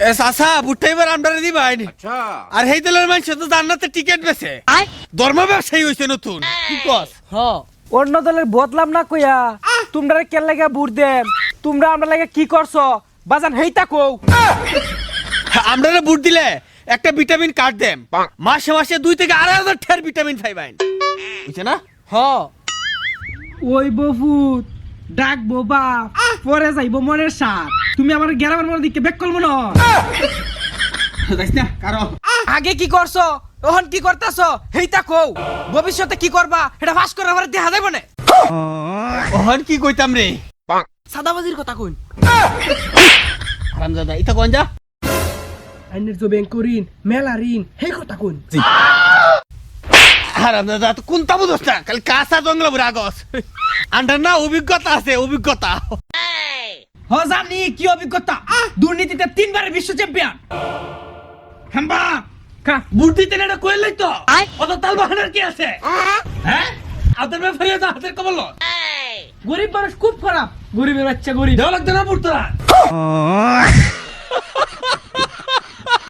এ আচ্ছা। আর দলের মানুষ তো জান্নাতে টিকিট বেছে ধর্ম ব্যবসায়ী হয়েছে নতুন। কি কস হ। অন্য দলের বদলাম না কইয়া তোমরা কেন লাগে বুট দেম? তোমরা আমরা লাগে কি করছ? বাজান হেইতা কও। আমরা বুট দিলে একটা ভিটামিন কার্ড দেম। মাসে মাসে দুই থেকে আড়াই হাজার ঠের ভিটামিন বুঝছে না? হ। ওই বফুত ডাক বাপ পরে যাইব মনের সাথ তুমি আমার গ্রামের মনে দিকে বেক করব না। যাইস না কারও। আগে কি করছ? তখন কি করতেছো? হেইতা কও। ভবিষ্যতে কি করবা? এটা ফাঁস করে আমার দেখা যাবে না। ওহন কি কইতাম রে? সাদাবাজির কথা কইন। হারামজাদা ইতা কোন যা? আইনের তো ব্যাংক ঋণ মেলা ঋণ সেই কথা কইন। হারামজাদা তো কোন তাবু দোস্তা খালি কাঁচা জঙ্গল বুড়া গছ। আন্ডার না অভিজ্ঞতা আছে অভিজ্ঞতা। হ জানি কি অভিজ্ঞতা? দুর্নীতিতে তিনবারের বিশ্ব চ্যাম্পিয়ন হাম্বা! বুদ্ধি তেলে না এটা কইলাই তো। অত তাল বাহানার কি আছে? হ্যাঁ? হাতের ব্যাপারে তো হাতের কবল। গরিব মানুষ খুব খারাপ। গরিবের বাচ্চা গরিব। দেওয়া লাগতো না পড়তো তোরা